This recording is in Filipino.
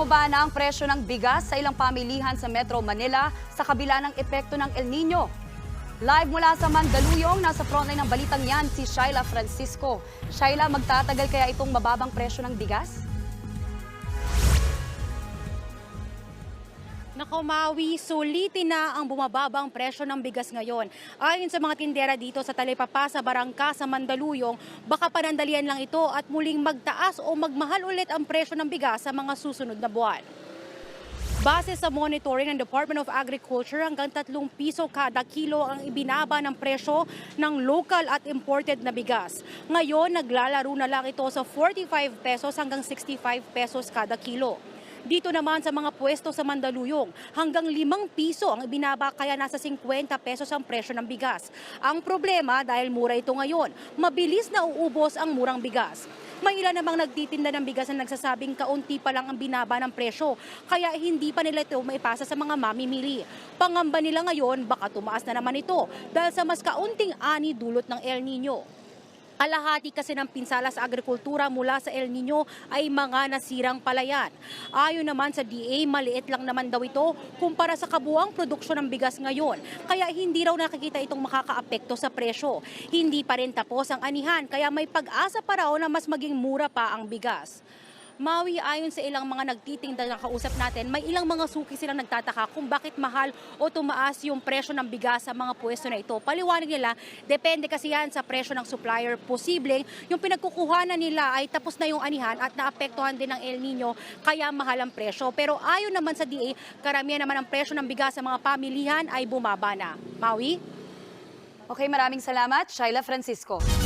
Bumaba na ang presyo ng bigas sa ilang pamilihan sa Metro Manila sa kabila ng epekto ng El Nino. Live mula sa Mandaluyong, nasa frontline ng balitang yan si Shaila Francisco. Shaila, magtatagal kaya itong mababang presyo ng bigas? Nakumawi, sulitin na ang bumababang presyo ng bigas ngayon. Ayon sa mga tindera dito sa Talipapa sa Barangka sa Mandaluyong, baka panandalian lang ito at muling magtaas o magmahal ulit ang presyo ng bigas sa mga susunod na buwan. Base sa monitoring ng Department of Agriculture, hanggang 3 piso kada kilo ang ibinaba ng presyo ng local at imported na bigas. Ngayon, naglalaro na lang ito sa 45 pesos hanggang 65 pesos kada kilo. Dito naman sa mga pwesto sa Mandaluyong, hanggang 5 piso ang ibinaba kaya nasa 50 pesos ang presyo ng bigas. Ang problema dahil mura ito ngayon, mabilis na uubos ang murang bigas. May ilan namang nagtitinda ng bigas na nagsasabing kaunti pa lang ang binaba ng presyo, kaya hindi pa nila ito maipasa sa mga mamimili. Pangamba nila ngayon, baka tumaas na naman ito dahil sa mas kaunting ani dulot ng El Nino. Kalahati kasi ng pinsala sa agrikultura mula sa El Nino ay mga nasirang palayan. Ayon naman sa DA, maliit lang naman daw ito kumpara sa kabuang produksyon ng bigas ngayon. Kaya hindi raw nakikita itong makakaapekto sa presyo. Hindi pa rin tapos ang anihan, kaya may pag-asa pa raw na mas maging mura pa ang bigas. Maui, ayon sa ilang mga nagtitinda na kausap natin, may ilang mga suki silang nagtataka kung bakit mahal o tumaas yung presyo ng bigas sa mga pwesto na ito. Paliwanag nila, depende kasi yan sa presyo ng supplier. Posibleng yung pinagkukuhanan nila ay tapos na yung anihan at naapektuhan din ng El Nino, kaya mahal ang presyo. Pero ayon naman sa DA, karamihan naman ang presyo ng bigas sa mga pamilihan ay bumaba na. Maui? Okay, maraming salamat, Shaila Francisco.